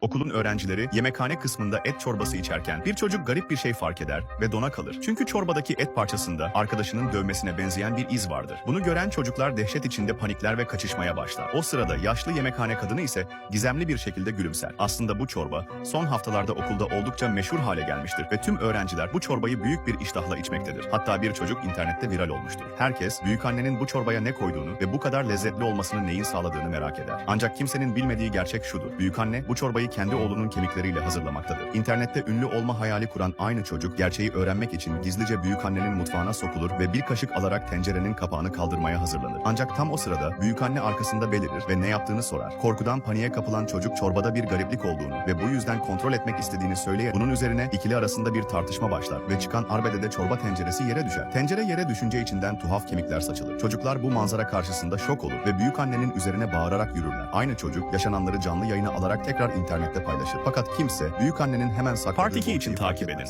Okulun öğrencileri yemekhane kısmında et çorbası içerken bir çocuk garip bir şey fark eder ve dona kalır. Çünkü çorbadaki et parçasında arkadaşının dövmesine benzeyen bir iz vardır. Bunu gören çocuklar dehşet içinde panikler ve kaçışmaya başlar. O sırada yaşlı yemekhane kadını ise gizemli bir şekilde gülümser. Aslında bu çorba son haftalarda okulda oldukça meşhur hale gelmiştir ve tüm öğrenciler bu çorbayı büyük bir iştahla içmektedir. Hatta bir çocuk internette viral olmuştur. Herkes büyükannenin bu çorbaya ne koyduğunu ve bu kadar lezzetli olmasını neyin sağladığını merak eder. Ancak kimsenin bilmediği gerçek şudur. Büyükanne bu çorbayı kendi oğlunun kemikleriyle hazırlamaktadır. İnternette ünlü olma hayali kuran aynı çocuk gerçeği öğrenmek için gizlice büyükannenin mutfağına sokulur ve bir kaşık alarak tencerenin kapağını kaldırmaya hazırlanır. Ancak tam o sırada büyükanne arkasında belirir ve ne yaptığını sorar. Korkudan paniğe kapılan çocuk çorbada bir gariplik olduğunu ve bu yüzden kontrol etmek istediğini söyleyer. Bunun üzerine ikili arasında bir tartışma başlar ve çıkan arbedede çorba tenceresi yere düşer. Tencere yere düşünce içinden tuhaf kemikler saçılır. Çocuklar bu manzara karşısında şok olur ve büyükannenin üzerine bağırarak yürürler. Aynı çocuk yaşananları canlı yayına alarak tekrar internette paylaşır. Fakat kimse büyükannenin hemen sakladığı Part 2 için takip edin.